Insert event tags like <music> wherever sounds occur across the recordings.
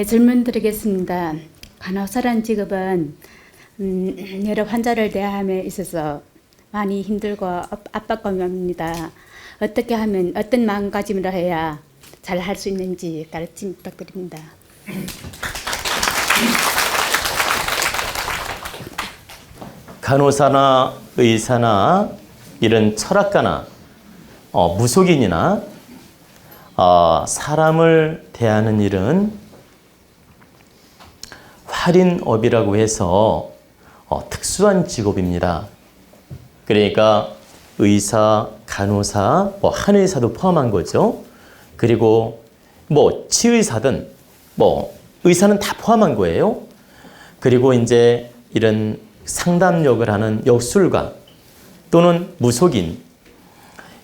네, 질문 드리겠습니다. 간호사란 직업은 음, 여러 환자를 대함에 있어서 많이 힘들고 압- 압박감이 옵니다. 어떻게 하면 어떤 마음가짐으로 해야 잘 할 수 있는지 가르침 부탁드립니다. 간호사나 의사나 이런 철학가나 어, 무속인이나 어, 사람을 대하는 일은 활인업이라고 해서 어, 특수한 직업입니다. 그러니까 의사, 간호사, 뭐 한의사도 포함한 거죠. 그리고 뭐 치의사든 뭐 의사는 다 포함한 거예요. 그리고 이제 이런 상담력을 하는 역술가 또는 무속인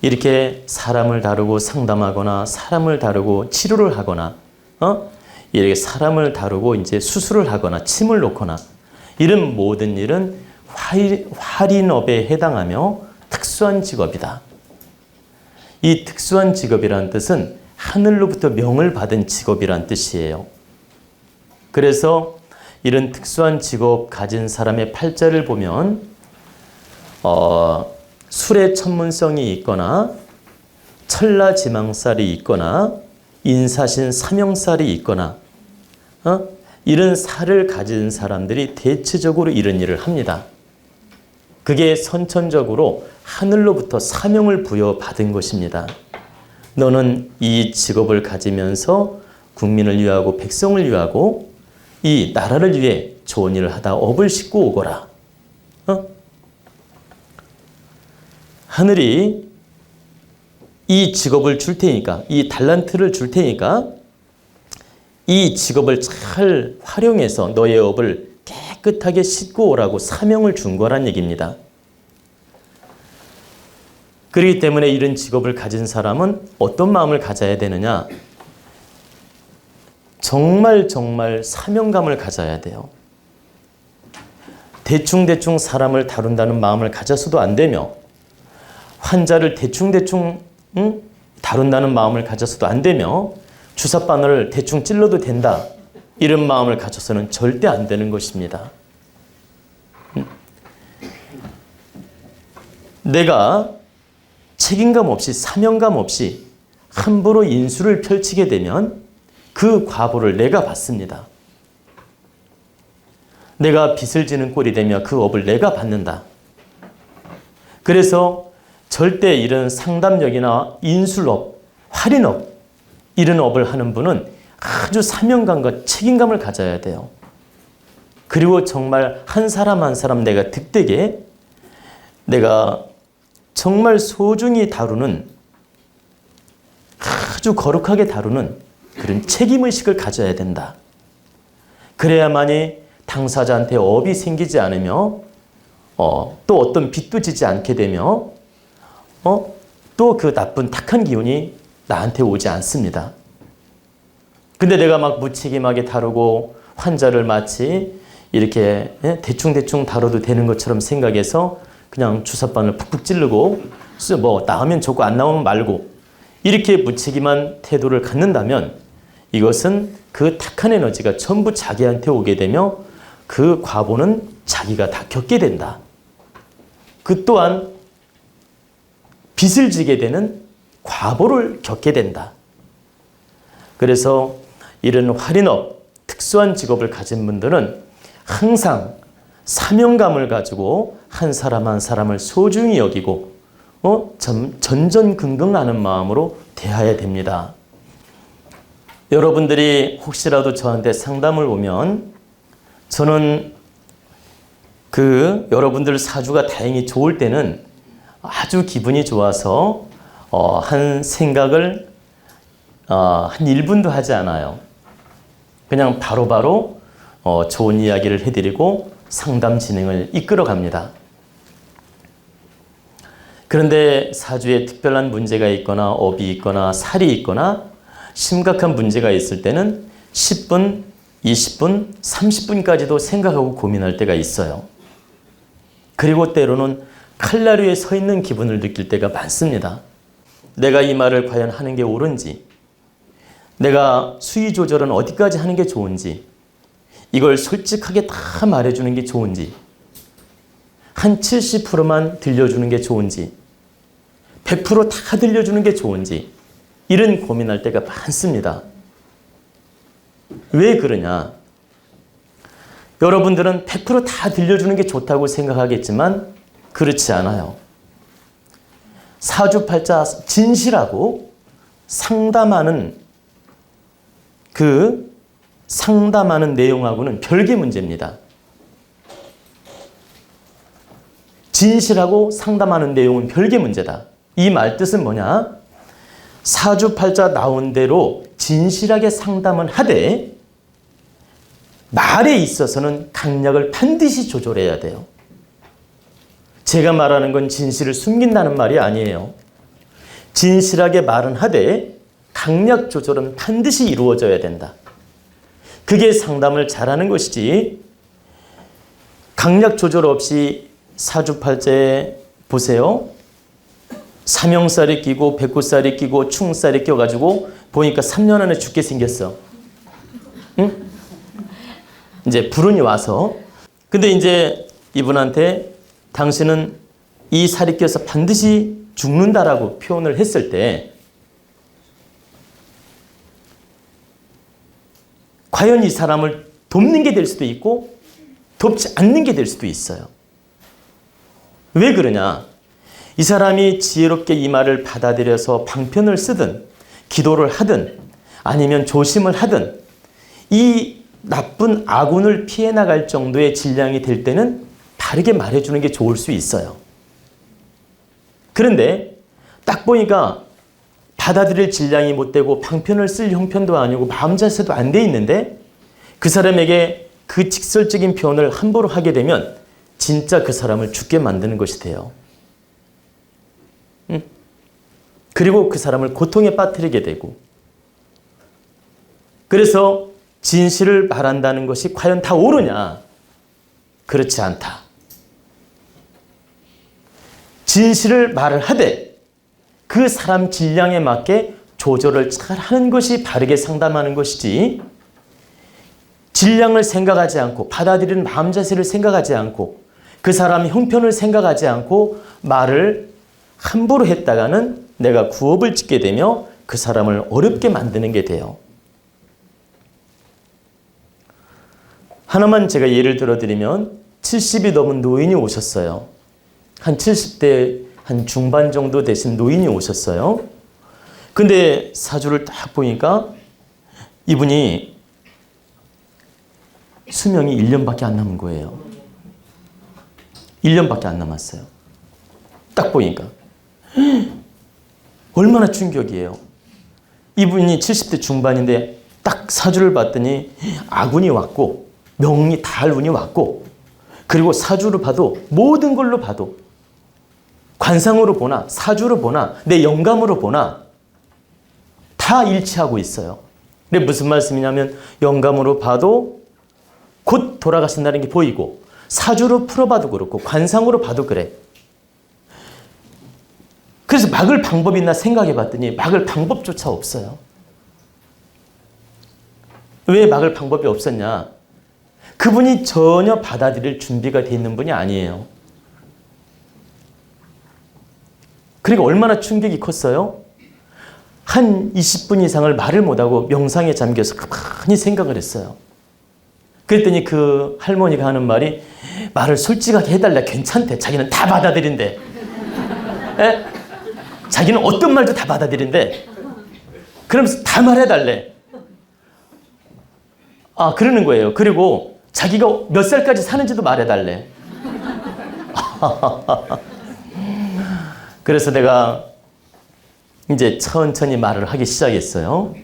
이렇게 사람을 다루고 상담하거나 사람을 다루고 치료를 하거나 어 이렇게 사람을 다루고 이제 수술을 하거나 침을 놓거나 이런 모든 일은 활, 활인업에 해당하며 특수한 직업이다. 이 특수한 직업이라는 뜻은 하늘로부터 명을 받은 직업이란 뜻이에요. 그래서 이런 특수한 직업 가진 사람의 팔자를 보면 어, 술의 천문성이 있거나 천라지망살이 있거나 인사신 사명살이 있거나 어? 이런 살을 가진 사람들이 대체적으로 이런 일을 합니다. 그게 선천적으로 하늘로부터 사명을 부여받은 것입니다. 너는 이 직업을 가지면서 국민을 위하고 백성을 위하고 이 나라를 위해 좋은 일을 하다 업을 싣고 오거라. 어? 하늘이 이 직업을 줄 테니까, 이 달란트를 줄 테니까, 이 직업을 잘 활용해서 너의 업을 깨끗하게 싣고 오라고 사명을 준 거란 얘기입니다. 그렇기 때문에 이런 직업을 가진 사람은 어떤 마음을 가져야 되느냐? 정말 정말 사명감을 가져야 돼요. 대충대충 사람을 다룬다는 마음을 가져서도 안 되며 환자를 대충대충 응? 다룬다는 마음을 가져서도 안 되며 주사바늘을 대충 찔러도 된다 이런 마음을 가져서는 절대 안 되는 것입니다. 응? 내가 책임감 없이 사명감 없이 함부로 인수를 펼치게 되면 그 과보를 내가 받습니다. 내가 빚을 지는 꼴이 되며 그 업을 내가 받는다. 그래서 절대 이런 상담력이나 인술업, 할인업 이런 업을 하는 분은 아주 사명감과 책임감을 가져야 돼요. 그리고 정말 한 사람 한 사람 내가 득되게 내가 정말 소중히 다루는 아주 거룩하게 다루는 그런 책임의식을 가져야 된다. 그래야만이 당사자한테 업이 생기지 않으며 어, 또 어떤 빚도 지지 않게 되며 어, 또 그 나쁜 탁한 기운이 나한테 오지 않습니다. 근데 내가 막 무책임하게 다루고 환자를 마치 이렇게 예, 대충대충 다뤄도 되는 것처럼 생각해서 그냥 주사바늘 푹푹 찌르고 뭐 나오면 좋고 안 나오면 말고 이렇게 무책임한 태도를 갖는다면 이것은 그 탁한 에너지가 전부 자기한테 오게 되며 그 과보는 자기가 다 겪게 된다. 그 또한 빚을 지게 되는 과보를 겪게 된다. 그래서 이런 활인업, 특수한 직업을 가진 분들은 항상 사명감을 가지고 한 사람 한 사람을 소중히 여기고 어? 전, 전전긍긍하는 마음으로 대해야 됩니다. 여러분들이 혹시라도 저한테 상담을 오면 저는 그 여러분들 사주가 다행히 좋을 때는 아주 기분이 좋아서 어, 한 생각을 어, 한 1분도 하지 않아요. 그냥 바로 바로 어, 좋은 이야기를 해드리고 상담 진행을 이끌어 갑니다. 그런데 사주에 특별한 문제가 있거나 업이 있거나 살이 있거나 심각한 문제가 있을 때는 10분, 20분, 30분까지도 생각하고 고민할 때가 있어요. 그리고 때로는 칼날 위에 서 있는 기분을 느낄 때가 많습니다. 내가 이 말을 과연 하는 게 옳은지, 내가 수위 조절은 어디까지 하는 게 좋은지, 이걸 솔직하게 다 말해주는 게 좋은지, 한 70%만 들려주는 게 좋은지, 100%다 들려주는 게 좋은지, 이런 고민할 때가 많습니다. 왜 그러냐? 여러분들은 100%다 들려주는 게 좋다고 생각하겠지만, 그렇지 않아요. 사주팔자 진실하고 상담하는 그 상담하는 내용하고는 별개 문제입니다. 진실하고 상담하는 내용은 별개 문제다. 이 말 뜻은 뭐냐? 사주팔자 나온 대로 진실하게 상담은 하되 말에 있어서는 강약을 반드시 조절해야 돼요. 제가 말하는 건 진실을 숨긴다는 말이 아니에요. 진실하게 말은 하되 강약 조절은 반드시 이루어져야 된다. 그게 상담을 잘하는 것이지. 강약 조절 없이 사주팔자에 보세요. 삼형살이 끼고 백구살이 끼고 충살이 껴가지고 보니까 3년 안에 죽게 생겼어. 응? 이제 불운이 와서 근데 이제 이분한테 당신은 이 살이 껴서 반드시 죽는다라고 표현을 했을 때 과연 이 사람을 돕는 게 될 수도 있고 돕지 않는 게 될 수도 있어요. 왜 그러냐? 이 사람이 지혜롭게 이 말을 받아들여서 방편을 쓰든 기도를 하든 아니면 조심을 하든 이 나쁜 아군을 피해 나갈 정도의 질량이 될 때는 바르게 말해주는 게 좋을 수 있어요. 그런데 딱 보니까 받아들일 질량이 못 되고 방편을 쓸 형편도 아니고 마음 자세도 안 돼 있는데 그 사람에게 그 직설적인 표현을 함부로 하게 되면 진짜 그 사람을 죽게 만드는 것이 돼요. 응? 그리고 그 사람을 고통에 빠뜨리게 되고 그래서 진실을 말한다는 것이 과연 다 옳으냐? 그렇지 않다. 진실을 말을 하되 그 사람 질량에 맞게 조절을 잘 하는 것이 바르게 상담하는 것이지 질량을 생각하지 않고 받아들이는 마음 자세를 생각하지 않고 그 사람 형편을 생각하지 않고 말을 함부로 했다가는 내가 구업을 짓게 되며 그 사람을 어렵게 만드는 게 돼요. 하나만 제가 예를 들어 드리면 70이 넘은 노인이 오셨어요. 한 70대 한 중반 정도 되신 노인이 오셨어요. 근데 사주를 딱 보니까 이분이 수명이 1년밖에 안 남은 거예요. 1년밖에 안 남았어요. 딱 보니까. 얼마나 충격이에요. 이분이 70대 중반인데 딱 사주를 봤더니 아군이 왔고 명리 달 운이 왔고 그리고 사주를 봐도 모든 걸로 봐도 관상으로 보나 사주로 보나 내 영감으로 보나 다 일치하고 있어요. 근데 무슨 말씀이냐면 영감으로 봐도 곧 돌아가신다는 게 보이고 사주로 풀어봐도 그렇고 관상으로 봐도 그래. 그래서 막을 방법이 있나 생각해 봤더니 막을 방법조차 없어요. 왜 막을 방법이 없었냐? 그분이 전혀 받아들일 준비가 돼 있는 분이 아니에요. 그리고 얼마나 충격이 컸어요? 한 20분 이상을 말을 못하고 명상에 잠겨서 가만히 생각을 했어요. 그랬더니 그 할머니가 하는 말이 말을 솔직하게 해달라 괜찮대. 자기는 다 받아들인대. 에? <laughs> 자기는 어떤 말도 다 받아들인대. 그러면서 다 말해달래. 아, 그러는 거예요. 그리고 자기가 몇 살까지 사는지도 말해달래. <laughs> 그래서 내가 이제 천천히 말을 하기 시작했어요.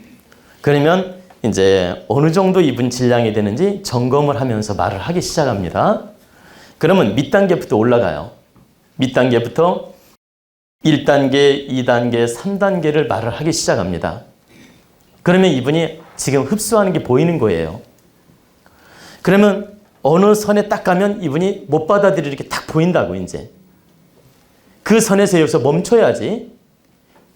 그러면 이제 어느 정도 이분 질량이 되는지 점검을 하면서 말을 하기 시작합니다. 그러면 밑단계부터 올라가요. 밑단계부터 1단계, 2단계, 3단계를 말을 하기 시작합니다. 그러면 이분이 지금 흡수하는 게 보이는 거예요. 그러면 어느 선에 딱 가면 이분이 못 받아들이게 딱 보인다고 이제. 그 선에서 여기서 멈춰야지.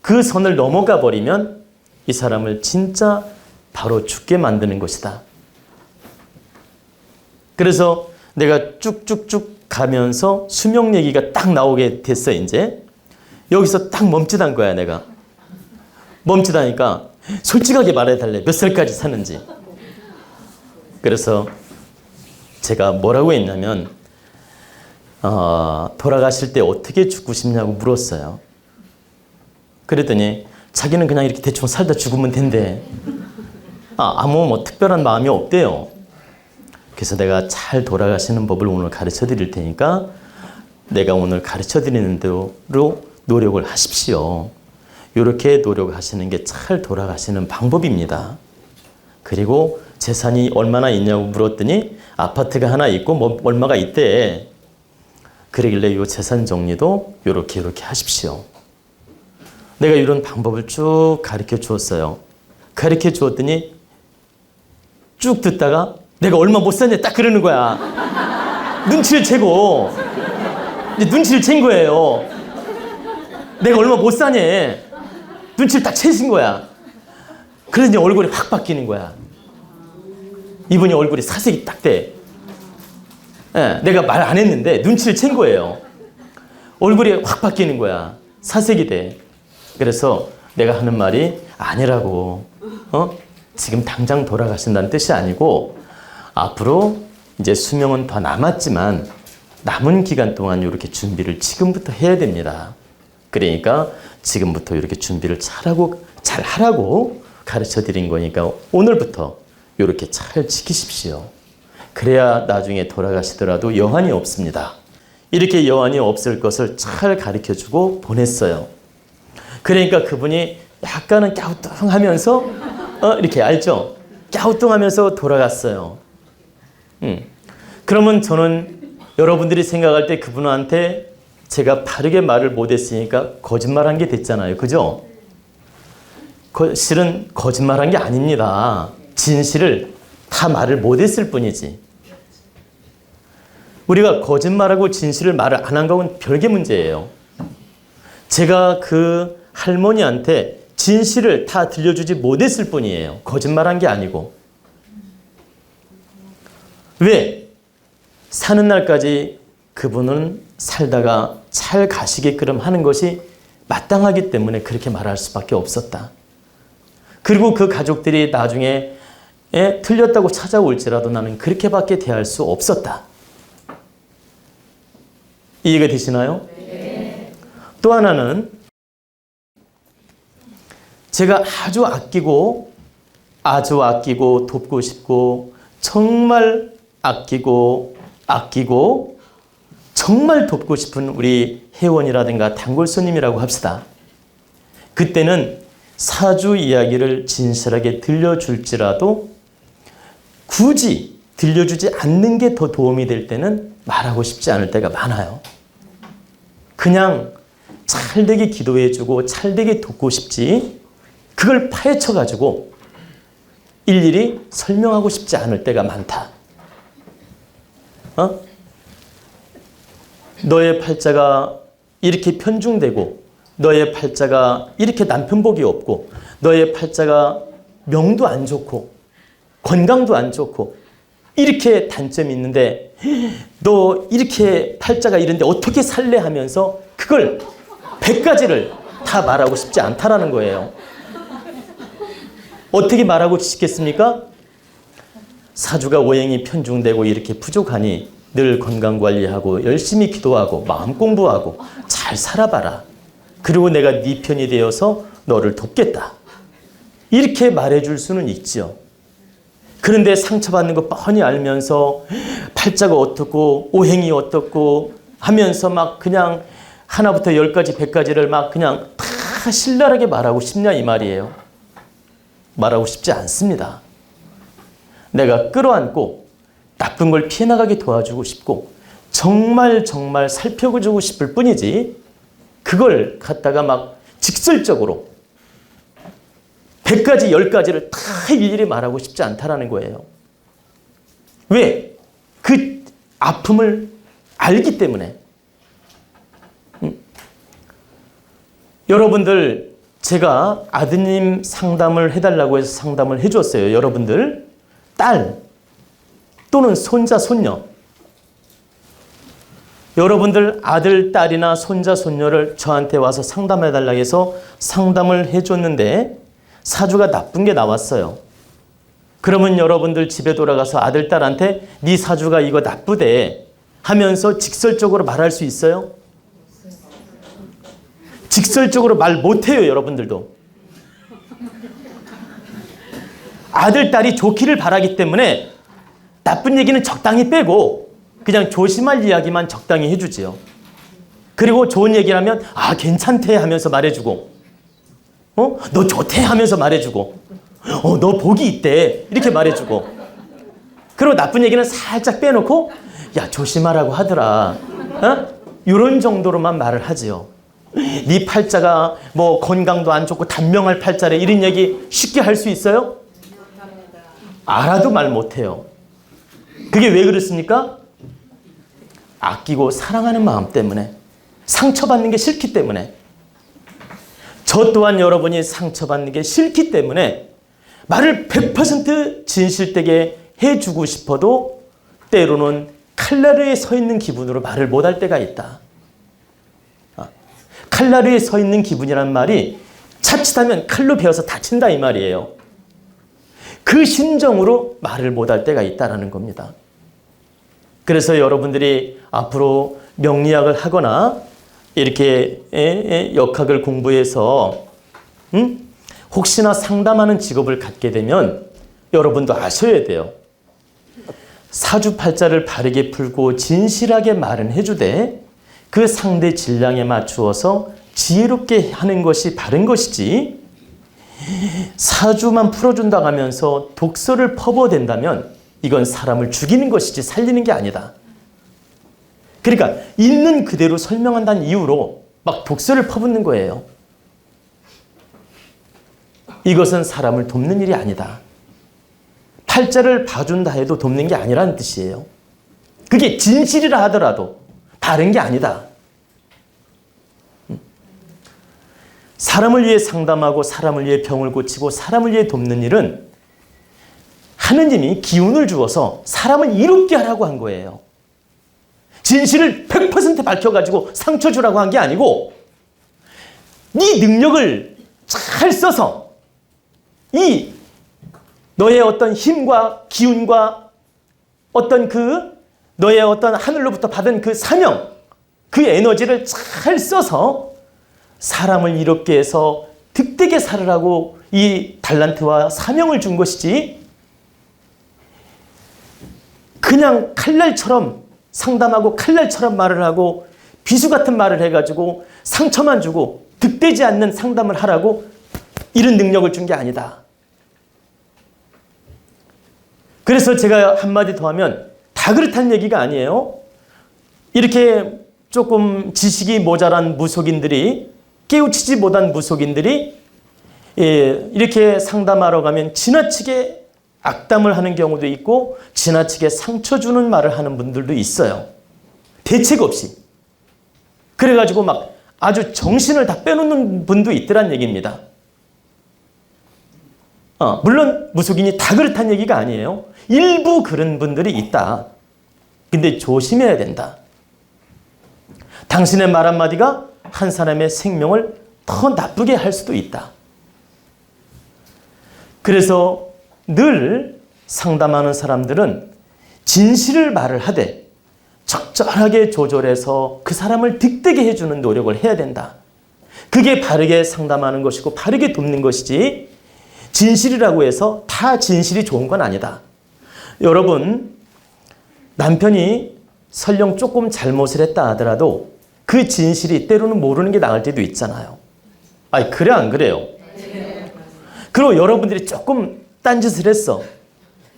그 선을 넘어가 버리면 이 사람을 진짜 바로 죽게 만드는 것이다. 그래서 내가 쭉쭉쭉 가면서 수명 얘기가 딱 나오게 됐어, 이제. 여기서 딱 멈칫한 거야, 내가. 멈칫하니까 솔직하게 말해달래. 몇 살까지 사는지. 그래서 제가 뭐라고 했냐면, 어, 돌아가실 때 어떻게 죽고 싶냐고 물었어요. 그랬더니 자기는 그냥 이렇게 대충 살다 죽으면 된대. 아, 아무 뭐 특별한 마음이 없대요. 그래서 내가 잘 돌아가시는 법을 오늘 가르쳐 드릴 테니까 내가 오늘 가르쳐 드리는 대로 노력을 하십시오. 이렇게 노력하시는 게 잘 돌아가시는 방법입니다. 그리고 재산이 얼마나 있냐고 물었더니 아파트가 하나 있고 뭐 얼마가 있대. 그러길래 이 재산 정리도 이렇게 이렇게 하십시오. 내가 이런 방법을 쭉 가르쳐 주었어요. 가르쳐 주었더니 쭉 듣다가 내가 얼마 못 사냐 딱 그러는 거야. 눈치를 채고 눈치를 챈 거예요. 내가 얼마 못 사냐. 눈치를 딱 채신 거야. 그래서 이제 얼굴이 확 바뀌는 거야. 이분이 얼굴이 사색이 딱 돼. 예, 내가 말 안 했는데 눈치를 챈 거예요. 얼굴이 확 바뀌는 거야. 사색이 돼. 그래서 내가 하는 말이 아니라고. 어? 지금 당장 돌아가신다는 뜻이 아니고 앞으로 이제 수명은 더 남았지만 남은 기간 동안 이렇게 준비를 지금부터 해야 됩니다. 그러니까 지금부터 이렇게 준비를 잘하고 잘 하라고 가르쳐 드린 거니까 오늘부터 이렇게 잘 지키십시오. 그래야 나중에 돌아가시더라도 여한이 없습니다. 이렇게 여한이 없을 것을 잘 가르쳐 주고 보냈어요. 그러니까 그분이 약간은 갸우뚱 하면서 어, 이렇게 알죠? 갸우뚱 하면서 돌아갔어요. 음. 그러면 저는 여러분들이 생각할 때 그분한테 제가 바르게 말을 못했으니까 거짓말한 게 됐잖아요. 그죠? 거, 실은 거짓말한 게 아닙니다. 진실을 다 말을 못했을 뿐이지. 우리가 거짓말하고 진실을 말을 안한건 별개 문제예요. 제가 그 할머니한테 진실을 다 들려주지 못했을 뿐이에요. 거짓말한 게 아니고. 왜? 사는 날까지 그분은 살다가 잘 가시게끔 하는 것이 마땅하기 때문에 그렇게 말할 수밖에 없었다. 그리고 그 가족들이 나중에 에, 틀렸다고 찾아올지라도 나는 그렇게밖에 대할 수 없었다. 이해가 되시나요? 또 하나는 제가 아주 아끼고 아주 아끼고 돕고 싶고 정말 아끼고 아끼고 정말 돕고 싶은 우리 회원이라든가 단골 손님이라고 합시다. 그때는 사주 이야기를 진실하게 들려줄지라도 굳이 들려주지 않는 게 더 도움이 될 때는 말하고 싶지 않을 때가 많아요. 그냥 찰되게 기도해 주고 찰되게 돕고 싶지 그걸 파헤쳐 가지고 일일이 설명하고 싶지 않을 때가 많다. 어? 너의 팔자가 이렇게 편중되고 너의 팔자가 이렇게 남편복이 없고 너의 팔자가 명도 안 좋고 건강도 안 좋고 이렇게 단점이 있는데 너 이렇게 팔자가 이런데 어떻게 살래 하면서 그걸 100가지를 다 말하고 싶지 않다라는 거예요. 어떻게 말하고 싶겠습니까? 사주가 오행이 편중되고 이렇게 부족하니 늘 건강 관리하고 열심히 기도하고 마음 공부하고 잘 살아봐라. 그리고 내가 네 편이 되어서 너를 돕겠다. 이렇게 말해줄 수는 있지요. 그런데 상처받는 거 뻔히 알면서 팔자가 어떻고 오행이 어떻고 하면서 막 그냥 하나부터 열까지 백까지를 막 그냥 다 신랄하게 말하고 싶냐 이 말이에요. 말하고 싶지 않습니다. 내가 끌어안고 나쁜 걸 피해 나가게 도와주고 싶고 정말 정말 살펴주고 싶을 뿐이지 그걸 갖다가 막 직설적으로 100가지, 10가지를 다 일일이 말하고 싶지 않다라는 거예요. 왜? 그 아픔을 알기 때문에. 음. 여러분들 제가 아드님 상담을 해달라고 해서 상담을 해줬어요. 여러분들 딸 또는 손자 손녀 여러분들 아들 딸이나 손자 손녀를 저한테 와서 상담해달라고 해서 상담을 해줬는데 사주가 나쁜 게 나왔어요. 그러면 여러분들 집에 돌아가서 아들 딸한테 네 사주가 이거 나쁘대 하면서 직설적으로 말할 수 있어요? 직설적으로 말 못해요, 여러분들도. 아들, 딸이 좋기를 바라기 때문에 나쁜 얘기는 적당히 빼고 그냥 조심할 이야기만 적당히 해주지요. 그리고 좋은 얘기를 하면 아, 괜찮대 하면서 말해주고 어? 너 좋대 하면서 말해주고 어, 너 복이 있대 이렇게 말해주고 그리고 나쁜 얘기는 살짝 빼놓고 야, 조심하라고 하더라. 어? 이런 정도로만 말을 하지요. 네 팔자가 뭐 건강도 안 좋고 단명할 팔자래 이런 얘기 쉽게 할 수 있어요? 알아도 말 못해요. 그게 왜 그렇습니까? 아끼고 사랑하는 마음 때문에 상처받는 게 싫기 때문에 저 또한 여러분이 상처받는 게 싫기 때문에 말을 100% 진실되게 해주고 싶어도 때로는 칼날에 서 있는 기분으로 말을 못할 때가 있다. 칼날에 서 있는 기분이란 말이 자칫하면 칼로 베어서 다친다 이 말이에요. 그 심정으로 말을 못할 때가 있다라는 겁니다. 그래서 여러분들이 앞으로 명리학을 하거나 이렇게 역학을 공부해서 음? 혹시나 상담하는 직업을 갖게 되면 여러분도 아셔야 돼요. 사주팔자를 바르게 풀고 진실하게 말은 해주되 그 상대 질량에 맞추어서 지혜롭게 하는 것이 바른 것이지 사주만 풀어준다 하면서 독서를 퍼부어댄다면 이건 사람을 죽이는 것이지 살리는 게 아니다. 그러니까 있는 그대로 설명한다는 이유로 막 독서를 퍼붓는 거예요. 이것은 사람을 돕는 일이 아니다. 팔자를 봐준다 해도 돕는 게 아니라는 뜻이에요. 그게 진실이라 하더라도 다른 게 아니다. 사람을 위해 상담하고 사람을 위해 병을 고치고 사람을 위해 돕는 일은 하느님이 기운을 주어서 사람을 이롭게 하라고 한 거예요. 진실을 100% 밝혀가지고 상처 주라고 한 게 아니고 네 능력을 잘 써서 이 너의 어떤 힘과 기운과 어떤 그 너의 어떤 하늘로부터 받은 그 사명, 그 에너지를 잘 써서 사람을 이롭게 해서 득되게 살으라고 이 달란트와 사명을 준 것이지 그냥 칼날처럼 상담하고 칼날처럼 말을 하고 비수 같은 말을 해가지고 상처만 주고 득되지 않는 상담을 하라고 이런 능력을 준 게 아니다. 그래서 제가 한마디 더 하면 다 그렇다는 얘기가 아니에요. 이렇게 조금 지식이 모자란 무속인들이 깨우치지 못한 무속인들이 예, 이렇게 상담하러 가면 지나치게 악담을 하는 경우도 있고 지나치게 상처 주는 말을 하는 분들도 있어요. 대책 없이. 그래가지고 막 아주 정신을 다 빼놓는 분도 있더란 얘기입니다. 어, 물론 무속인이 다 그렇다는 얘기가 아니에요. 일부 그런 분들이 있다. 근데 조심해야 된다. 당신의 말 한마디가 한 사람의 생명을 더 나쁘게 할 수도 있다. 그래서 늘 상담하는 사람들은 진실을 말을 하되 적절하게 조절해서 그 사람을 득되게 해주는 노력을 해야 된다. 그게 바르게 상담하는 것이고 바르게 돕는 것이지 진실이라고 해서 다 진실이 좋은 건 아니다. 여러분, 남편이 설령 조금 잘못을 했다 하더라도 그 진실이 때로는 모르는 게 나을 때도 있잖아요. 아니, 그래, 안 그래요? 그리고 여러분들이 조금 딴짓을 했어.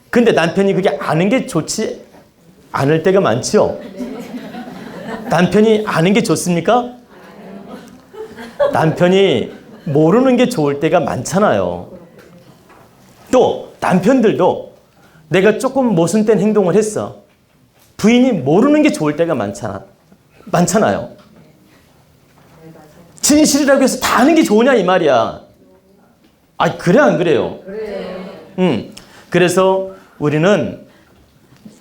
근데 남편이 그게 아는 게 좋지 않을 때가 많죠? 남편이 아는 게 좋습니까? 남편이 모르는 게 좋을 때가 많잖아요. 또 남편들도 내가 조금 모순된 행동을 했어. 부인이 모르는 게 좋을 때가 많잖아. 많잖아요. 진실이라고 해서 다 아는 게 좋으냐 이 말이야. 아, 그래 안 그래요? 음. 그래서 우리는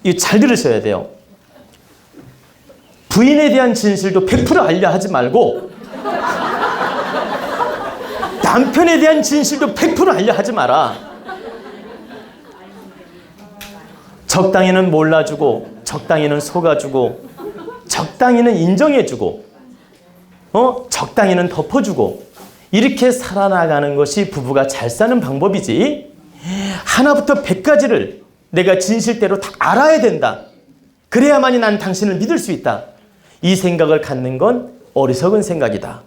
이 잘 들으셔야 돼요. 부인에 대한 진실도 100% 알려 하지 말고 남편에 대한 진실도 100% 알려 하지 마라. 적당히는 몰라주고 적당히는 속아주고 적당히는 인정해주고 어 적당히는 덮어주고 이렇게 살아나가는 것이 부부가 잘 사는 방법이지 하나부터 백까지를 내가 진실대로 다 알아야 된다 그래야만이 난 당신을 믿을 수 있다 이 생각을 갖는 건 어리석은 생각이다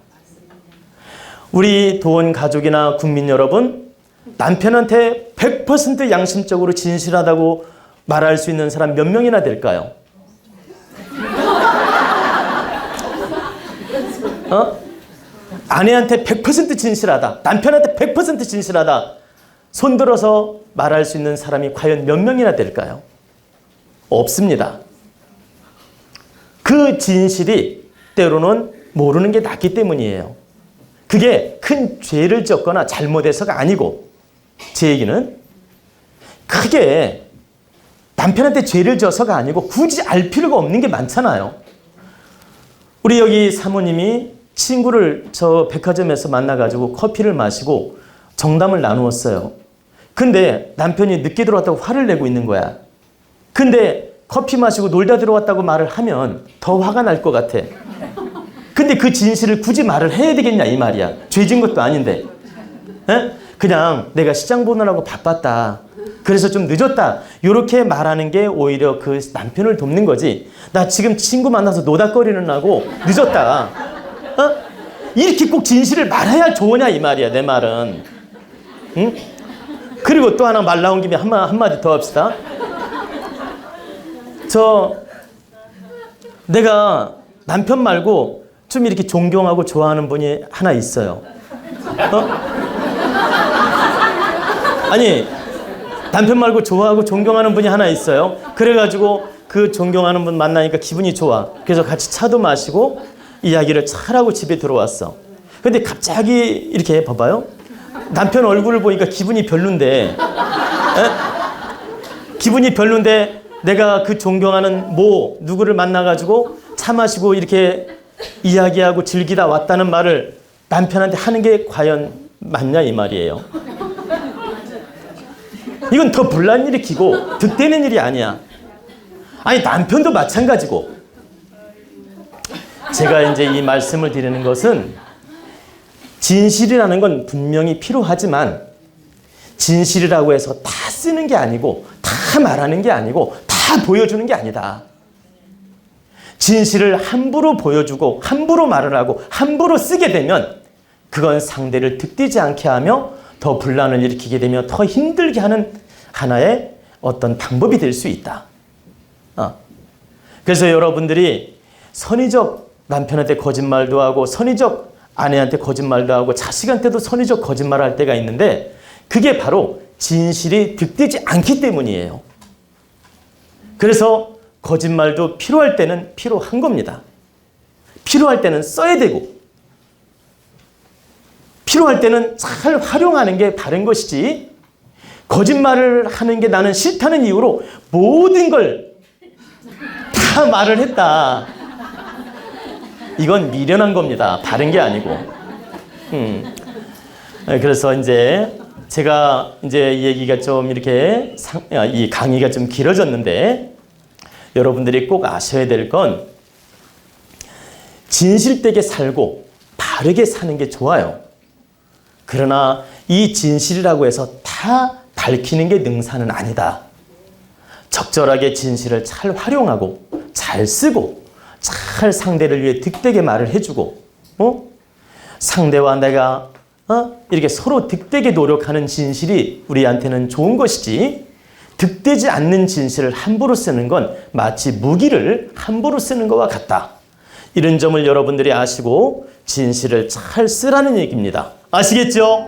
우리 도원 가족이나 국민 여러분 남편한테 100% 양심적으로 진실하다고 말할 수 있는 사람 몇 명이나 될까요? 어? 아내한테 100% 진실하다. 남편한테 100% 진실하다. 손들어서 말할 수 있는 사람이 과연 몇 명이나 될까요? 없습니다. 그 진실이 때로는 모르는 게 낫기 때문이에요. 그게 큰 죄를 졌거나 잘못해서가 아니고 제 얘기는 크게 남편한테 죄를 져서가 아니고 굳이 알 필요가 없는 게 많잖아요. 우리 여기 사모님이 친구를 저 백화점에서 만나가지고 커피를 마시고 정담을 나누었어요. 근데 남편이 늦게 들어왔다고 화를 내고 있는 거야. 근데 커피 마시고 놀다 들어왔다고 말을 하면 더 화가 날 것 같아. 근데 그 진실을 굳이 말을 해야 되겠냐 이 말이야. 죄진 것도 아닌데. 에? 그냥 내가 시장 보느라고 바빴다. 그래서 좀 늦었다. 이렇게 말하는 게 오히려 그 남편을 돕는 거지. 나 지금 친구 만나서 노닥거리는 나고 늦었다. 어? 이렇게 꼭 진실을 말해야 좋으냐 이 말이야 내 말은. 응? 그리고 또 하나 말 나온 김에 한마, 한마디 더 합시다. 저 내가 남편 말고 좀 이렇게 존경하고 좋아하는 분이 하나 있어요. 어? 아니 남편 말고 좋아하고 존경하는 분이 하나 있어요. 그래가지고 그 존경하는 분 만나니까 기분이 좋아. 그래서 같이 차도 마시고 이야기를 잘하고 집에 들어왔어. 근데 갑자기 이렇게 봐봐요. 남편 얼굴을 보니까 기분이 별론데, 에? 기분이 별론데 내가 그 존경하는 모 누구를 만나가지고 차 마시고 이렇게 이야기하고 즐기다 왔다는 말을 남편한테 하는 게 과연 맞냐 이 말이에요. 이건 더 분란 일으키고 득되는 일이 아니야. 아니 남편도 마찬가지고. 제가 이제 이 말씀을 드리는 것은 진실이라는 건 분명히 필요하지만 진실이라고 해서 다 쓰는 게 아니고 다 말하는 게 아니고 다 보여주는 게 아니다. 진실을 함부로 보여주고 함부로 말을 하고 함부로 쓰게 되면 그건 상대를 득되지 않게 하며 더 분란을 일으키게 되며 더 힘들게 하는 하나의 어떤 방법이 될 수 있다. 어. 그래서 여러분들이 선의적 남편한테 거짓말도 하고 선의적 아내한테 거짓말도 하고 자식한테도 선의적 거짓말을 할 때가 있는데 그게 바로 진실이 득되지 않기 때문이에요. 그래서 거짓말도 필요할 때는 필요한 겁니다. 필요할 때는 써야 되고 필요할 때는 잘 활용하는 게 바른 것이지 거짓말을 하는 게 나는 싫다는 이유로 모든 걸 다 말을 했다. 이건 미련한 겁니다. 바른 게 아니고. 음. 그래서 이제 제가 이제 이 얘기가 좀 이렇게 상, 아, 이 강의가 좀 길어졌는데 여러분들이 꼭 아셔야 될 건 진실되게 살고 바르게 사는 게 좋아요. 그러나 이 진실이라고 해서 다 밝히는 게 능사는 아니다. 적절하게 진실을 잘 활용하고 잘 쓰고 잘 상대를 위해 득되게 말을 해주고 어? 상대와 내가 어? 이렇게 서로 득되게 노력하는 진실이 우리한테는 좋은 것이지 득되지 않는 진실을 함부로 쓰는 건 마치 무기를 함부로 쓰는 것과 같다. 이런 점을 여러분들이 아시고 진실을 잘 쓰라는 얘기입니다. 아시겠죠?